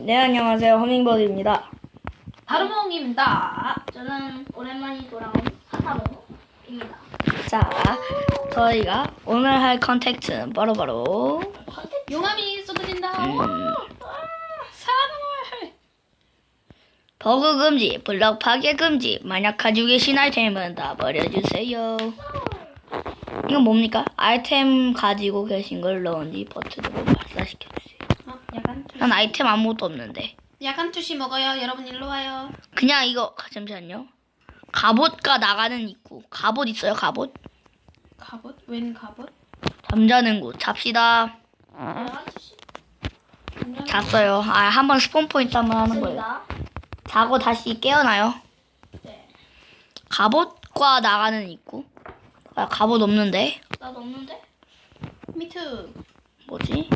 네, 안녕하세요. 허밍버드입니다. 다루몽입니다. 저는 오랜만에 돌아온 하사모입니다. 자, 저희가 오늘 할 컨텐츠는 바로바로 용암이 쏟아진다. 음. 와, 사랑을. 버그 금지, 블럭 파괴 금지, 만약 가지고 계신 아이템은 다 버려주세요. 이건 뭡니까? 아이템 가지고 계신 걸 넣은지 버튼으로 발사시켜주세요. 어, 약간 투시. 난 아이템 아무것도 없는데. 약간 투시 먹어요. 여러분 일로 와요. 그냥 이거, 잠시만요. 갑옷과 나가는 입구. 갑옷 있어요, 갑옷? 갑옷? 웬 갑옷? 잠자는 곳. 잡시다. 주시 잤어요. 아, 한 번 스폰 포인트 한 번 하는 거예요. 맞습니다. 자고 다시 깨어나요. 네. 갑옷과 나가는 입구. 아, 갑옷 없는데? 나도 없는데? 미투. 뭐지?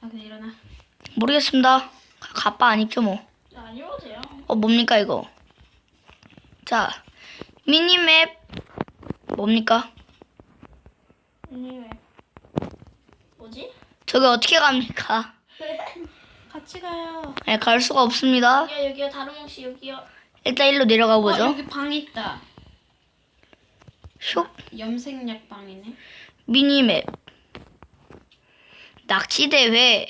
아 그냥 일어나. 모르겠습니다. 안 입죠, 뭐. 입어도 돼요. 어, 뭡니까, 이거? 자, 미니맵. 뭡니까? 왜? 뭐지? 저기 어떻게 갑니까? 같이 가요. 네, 갈 수가 없습니다. 여기요, 여기요, 씨 여기요. 일단 일로 내려가 어, 보죠. 여기 방 있다. 슉. 염색약 방이네. 미니맵. 낚시 대회.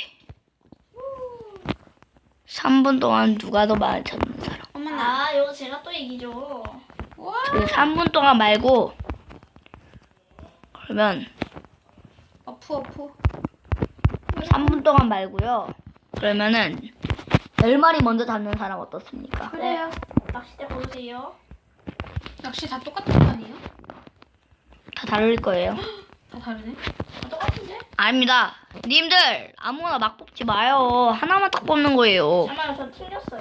3분 동안 누가 더 많이 찾는 사람. 어머나. 아, 이거 제가 또 이기죠. 와. 그 3분 동안 말고 그러면 어프 어프. 3분 동안 말고요. 그러면은 10마리 먼저 잡는 사람 어떻습니까? 그래요. 낚싯대 보세요. 역시 다 똑같은 거 아니에요? 다 다를 거예요. 다 다르네. 아닙니다. 님들 아무거나 막 뽑지 마요. 하나만 딱 뽑는 거예요. 잠깐만, 저 틀렸어요.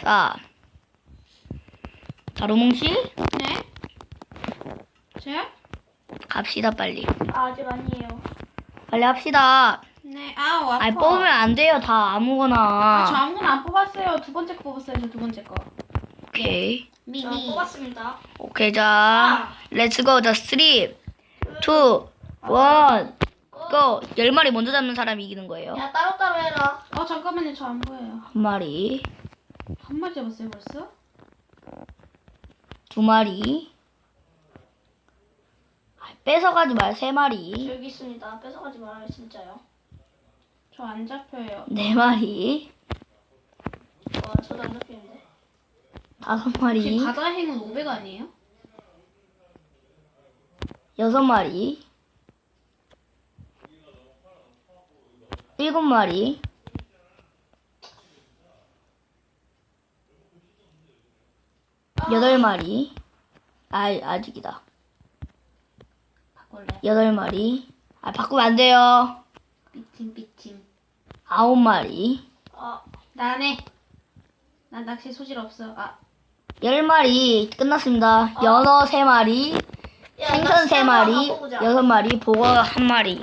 자, 다루몽 씨 네. 제? 갑시다 빨리. 아, 아직 아니에요. 빨리 합시다. 네. 아우 아파. 아니 뽑으면 안 돼요. 다 아무거나. 아, 저 아무거나 안 뽑았어요. 두 번째 거 뽑았어요. 저 두 번째 거. 오케이. 저 미니. 뽑았습니다. 오케이 자, 렛츠고 자 3, 2, 1, 고! 10마리 먼저 잡는 사람이 이기는 거예요. 야, 따로따로 해라. 어 잠깐만요. 저 안 보여요. 한 마리, 한 마리 잡았어요 벌써? 두 마리. 아, 뺏어가지 말 세 마리, 여기 있습니다. 뺏어가지 말아요, 진짜요. 저 안 잡혀요. 네 마리, 와, 저도 안 잡히는데. 다섯 지금 마리, 바다 행운 500 아니에요? 여섯 마리, 일곱 마리, 여덟 마리. 아, 아직이다. 바꿀래. 여덟 마리. 아, 바꾸면 안 돼요. 삐침 삐침. 아홉 마리. 아, 나네. 난 낚시 소질 없어. 아 열 마리 끝났습니다. 연어 세 마리, 야, 생선 세 마리. 여섯 마리, 보거 한 마리.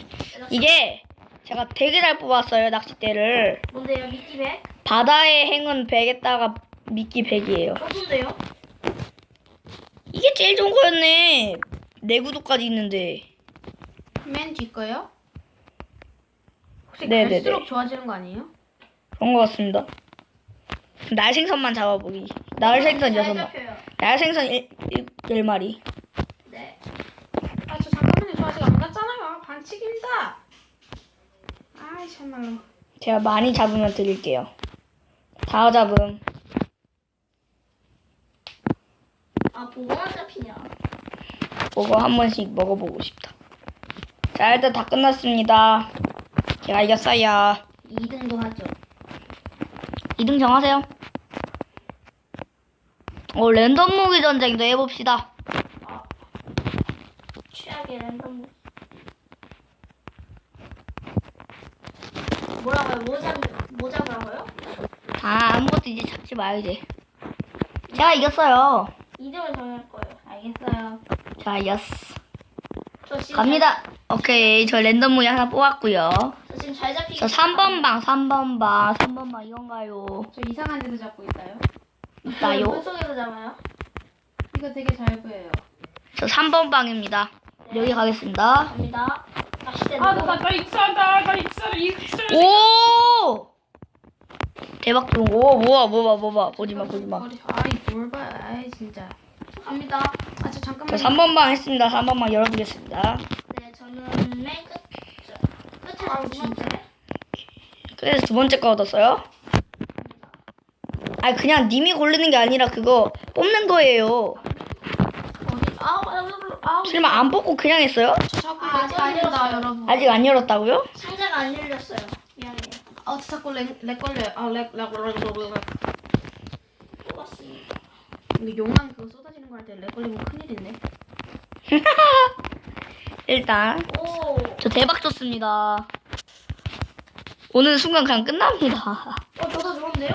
이게 제가 되게 잘 뽑았어요 낚싯대를. 뭔데요, 미끼 백? 바다의 행운 100에다가 미끼 100이에요. 어떤데요? 이게 제일 좋은 거였네. 내구도까지 있는데. 맨 뒤 거요? 혹시 네네네. 갈수록 좋아지는 거 아니에요? 그런 것 같습니다. 날 생선만 잡아보기. 날 생선 여섯 잘 마리. 날 생선 일, 일, 열 마리. 네. 아 저 잠깐만요. 저 아직 안 아, 반칙입니다. 아이 참말로. 제가 많이 잡으면 드릴게요. 다 잡음. 아, 보고만 잡히냐. 그거 한 번씩 먹어보고 싶다. 자, 일단 다 끝났습니다. 제가 이겼어요. 2등도 하죠. 2등 정하세요. 어, 랜덤 무기 전쟁도 해봅시다. 아, 최악의 랜덤. 뭐 라고요? 뭐 잡, 뭐 잡으라고요? 아, 아무것도 이제 잡지 마요, 이제. 제가 이겼어요. 2등을 정할 거예요. 알겠어요. 자, 이겼어. 저 지금 갑니다. 오케이, 저 랜덤 무기 하나 뽑았고요. 잘, 저 지금 잘 잡히기. 저 3번 방, 3번 방, 3번 방 이건가요? 저 이상한 데서 잡고 있어요. 있다요? 물속에서 잡아요? 이거 되게 잘 보여요. 저 3번 방입니다. 여기 가겠습니다. 갑니다. 아, 넣고. 나, 나 있어, 나, 나 있어, 있어. 오! 대박 중. 오, 뭐야, 뭐야, 뭐야. 보지 마, 보지 마. 머리- 아이 뭘 봐. 아이 진짜. 갑니다. 아저 자, 잠깐만. 3번방 했습니다. 3번방 열어보겠습니다. 네, 저는 맨 끝, 저, 끝에 아우, 두 번째. 그래서 두 번째 거 얻었어요. 아니, 그냥 님이 고르는 게 아니라 그거 뽑는 거예요. 아우. 설마 안 뽑고 그냥 했어요? 저 자꾸 아, 아직 안 렉 걸린다 열었어요. 여러분. 아직 안 열었다고요? 상자가 안 열렸어요. 미안해요. 아, 저 자꾸 렉, 렉 걸려요. 아, 렉, 렉, 렉, 렉, 렉, 렉. 뽑았습니다. 이거 용암 그거 쏟아지는 거할때렉 걸리면 큰일인데. 일단 오. 저 대박 줬습니다. 오늘 순간 그냥 끝납니다. 어, 저도 좋은데요?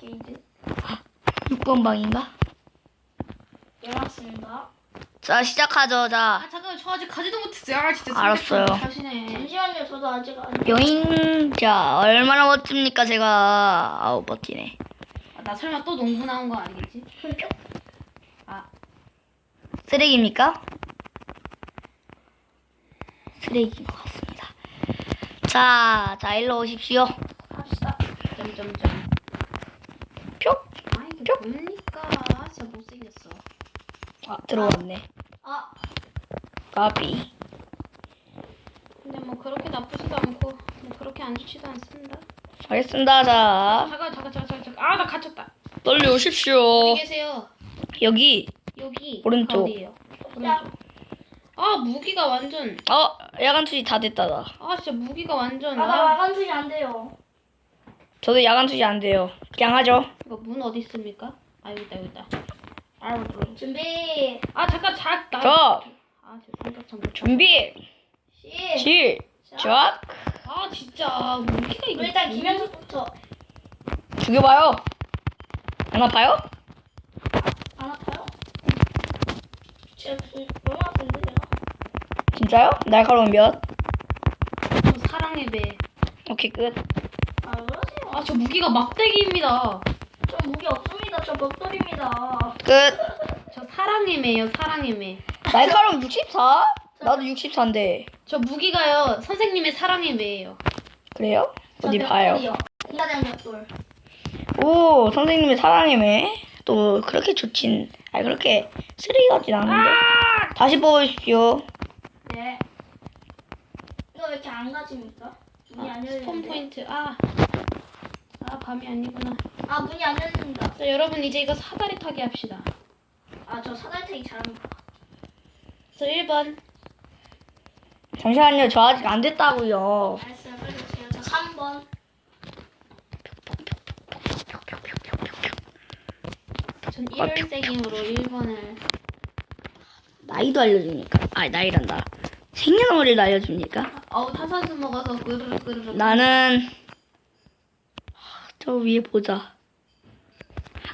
게이드. 6번 방인가? 열었습니다. 자 시작하죠. 자 아, 잠깐만, 저 아직 가지도 못했어요. 아, 진짜. 알았어요. 하시네. 잠시만요, 저도 아직 안. 여행 자 얼마나 멋집니까 제가 아우 멋지네. 아, 나 설마 또 농구 나온 거 아니겠지? 뿅. 아, 쓰레기입니까? 쓰레기인 것 같습니다. 자, 자 일로 오십시오. 갑시다. 점점점. 뿅. 아, 이게 뭡니까? 진짜 못생겼어. 아 들어왔네. 아, 까비. 근데 뭐 그렇게 나쁘지도 않고, 뭐 그렇게 안 좋지도 않습니다. 알겠습니다. 자 잠깐, 잠깐, 잠깐, 잠깐, 잠깐. 아, 나 갇혔다. 빨리 어디 오십시오. 계세요? 여기 여기. 오른쪽. 어디예요? 아, 무기가 완전. 어 야간 투시 다 됐다 나. 아, 진짜 무기가 완전. 아, 나 아, 마감 수이 안 돼요. 저도 야간 투시 안 돼요. 그냥 하죠. 이거 문 어디 있습니까? 아, 여기 있다, 여기 있다. 아, 준비. 아 잠깐, 자, 나. 저 아, 제 삼각형 못 쳐. 준비 시. 시작. 아, 진짜 무기가 이거. 일단 김현석부터 죽여봐요. 안 아파요? 안 아파요? 그- 너무 아픈데 내가. 진짜요? 날카로운 몇? 저 사랑의 배. 오케이 끝. 아, 그러세요. 아, 저 무기가 막대기입니다. 저 무기 없 습니다. 저 벽돌입니다. 끝. 저 사랑의 매요, 사랑의 매. 날카로움 64? 나도 64인데. 저 무기가요, 선생님의 사랑의 매예요. 그래요? 저 어디 봐요. 오, 선생님의 사랑이네. 또 그렇게 좋진, 아니 그렇게 쓰레기 같진 않은데. 다시 뽑으십시오. 네. 이거 왜 이렇게 안 가집니까? 안 아, 스폰 열리는데. 포인트. 아. 아, 밤이 아니구나. 아, 문이 안 열립니다. 자, 여러분 이제 이거 사다리 타기 합시다. 아, 저 사다리 타기 잘합니다. 저 1번. 잠시만요, 저 아직 안 됐다고요. 알았어요. 빨리 오세요. 저 3번. 전 1월생이므로 1번을. 나이도 알려주니까. 아니 나이란다. 생년월일 알려줍니까? 어우, 타산수 먹어서 끄르르 끄르르. 나는 저 위에 보자.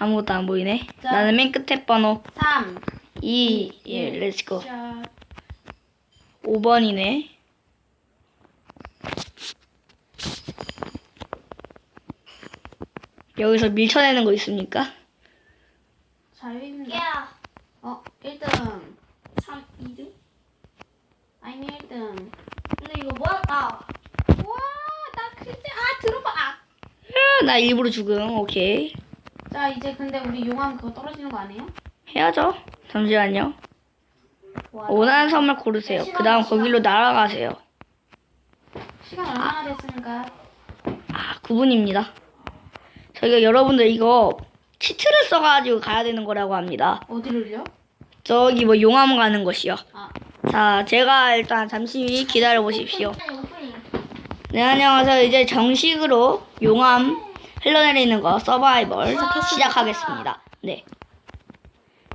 아무것도 안 보이네. 자. 나는 맨 끝에 번호 3. 2, 1, 렛츠고. 자, 5번이네. 여기서 밀쳐내는 거 있습니까? 자유입니다. 야. 어, 1등. 3, 2등? 아니 1등. 근데 이거 뭐야? 아, 와, 나 그때 아 들어봐. 아. 아, 나 일부러 죽음. 오케이. 자, 이제 근데 우리 용암 그거 떨어지는 거 아니에요? 해야죠. 잠시만요. 와, 원하는 섬을 고르세요. 그 다음 거기로 날아가세요. 시간 얼마나 됐습니까? 아, 9분입니다. 저희가 여러분들 이거 치트를 써가지고 가야 되는 거라고 합니다. 어디를요? 저기 뭐 용암 가는 곳이요. 아, 자, 제가 일단 잠시 기다려 보십시오. 오프닝. 네, 안녕하세요. 이제 정식으로 용암 흘러내리는 거 서바이벌 와. 시작하겠습니다. 네.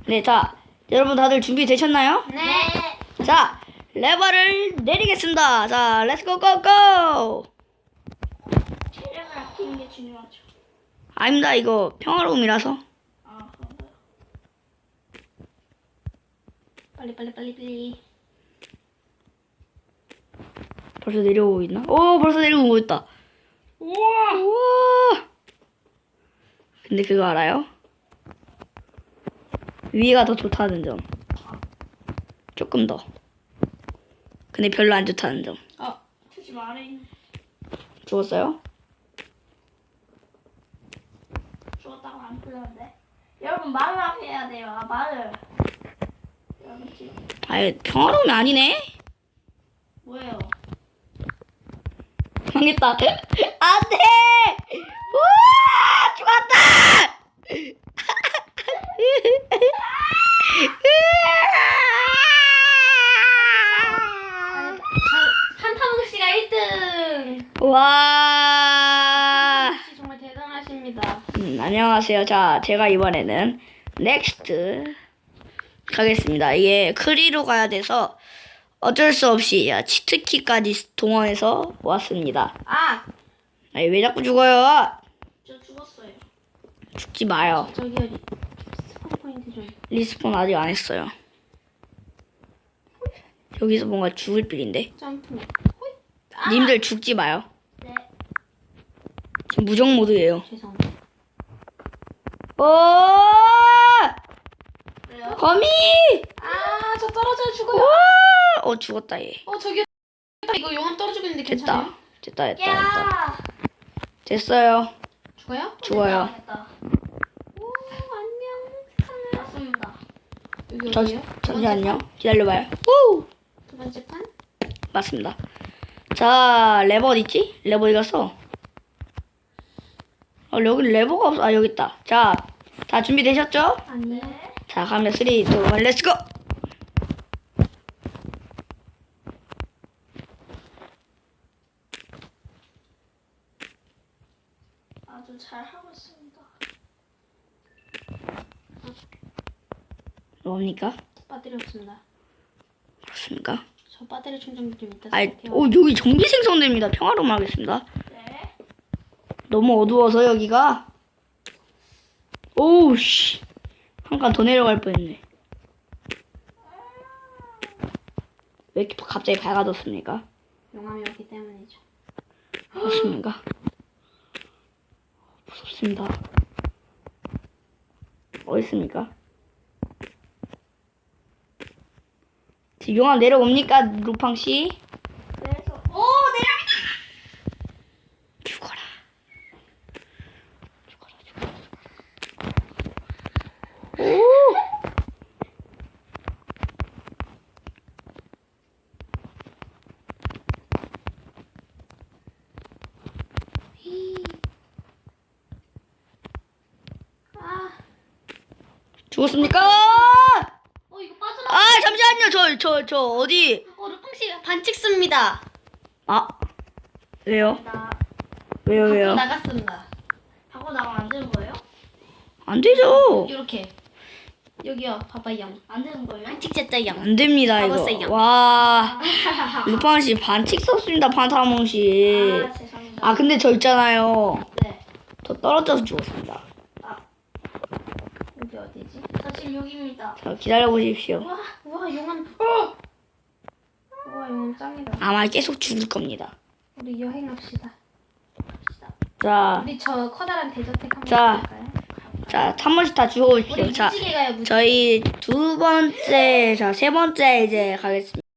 네, 자, 여러분 다들 준비되셨나요? 네. 자, 레버를 내리겠습니다. 자, 렛츠고 고고! 체력을 아끼는 게 중요하죠. 아닙니다. 이거 평화로움이라서. 아, 그런가요? 빨리, 빨리, 빨리, 빨리. 벌써 내려오고 있나? 오, 벌써 내려오고 있다. 우와. 우와! 근데 그거 알아요? 위가 더 좋다는 점. 조금 더. 근데 별로 안 좋다는 점. 아, 죽지 말해. 죽었어요? 죽었다고 안 풀렸는데. 여러분 말을 해야 돼요. 아 말을. 여러분 지금 아유 평화로움이 아니네. 뭐예요? 망했다. 안 돼. 죽었다. 한타몽 씨가 1등. 와. 씨 정말 대단하십니다. 음, 안녕하세요. 자, 제가 이번에는 넥스트 가겠습니다. 이게 크리로 가야 돼서 어쩔 수 없이 야, 치트키까지 동원해서 왔습니다. 아 아니, 왜 자꾸 죽어요? 저. 죽지 마요. 저기요 리- 스폰 포인트 좀. 리스폰 아직 안 했어요. 여기서 뭔가 죽을 빌인데. 점프. 님들 죽지 마요. 네. 지금 무적 모드예요. 죄송합니다. 오! 왜요? 거미! 아 저 떨어져 죽어요. 와! 어, 죽었다, 얘. 어 저기 이거 용암 떨어지고 있는데 괜찮아요? 됐다. 됐다, 됐다, 됐다. 야. 됐어요. 죽어요? 죽어요. 됐다. 오 안녕. 맞습니다. 여기 저, 어디요? 잠시만요. 기다려봐요. 오! 두 번째 판? 맞습니다. 자, 레버 어디 있지? 레버 어디 갔어? 어, 여기 레버가 없어. 아, 여기 있다. 자, 다 준비되셨죠? 아니요. 자, 가면 3, 2, 1, 렛츠고! 아주 잘 하고 있습니다. 뭡니까? 배터리 없습니다. 그렇습니까? 저 배터리 충전기 좀 이따 아이, 쓸게요. 오, 여기 전기 생성됩니다. 평화로움 하겠습니다. 네. 너무 어두워서 여기가. 오우, 씨. 한 칸 더 내려갈 뻔했네. 왜 이렇게 갑자기 밝아졌습니까? 용암이 없기 때문이죠. 그렇습니까? 무섭습니다. 어디 있습니까? 지금 용암 내려옵니까, 루팡 씨? 그래서 오 내려. 죽어라. 죽어라, 죽어라. 오! 아, 죽었습니까? 아, 잠시만요. 저, 저, 저, 어디? 어 루팡 씨 반칙 씁니다. 아, 왜요? 나 왜요, 왜요? 나갔습니다. 하고 나면 안 되는 거예요? 안 되죠. 이렇게 여기요, 봐봐요. 안 되는 거예요? 반칙 제자요. 안 됩니다, 잡았어요. 이거. 와. 루팡 씨 반칙 썼습니다, 판타몽 씨. 아 죄송합니다. 아, 근데 저 있잖아요. 네. 저 떨어져서 죽었습니다. 여기 어디지? 저 지금 여기입니다. 자, 기다려 보십시오. 와, 와 용암. 어. 와 용암 짱이다. 아마 계속 죽을 겁니다. 우리 여행합시다. 자, 우리 저 커다란 대저택 한번 자. 볼까요? 자, 한 번씩 다 죽어보십시오. 우리 자, 무지개 가요, 무지개. 저희 두 번째, 자, 세 번째 이제 가겠습니다.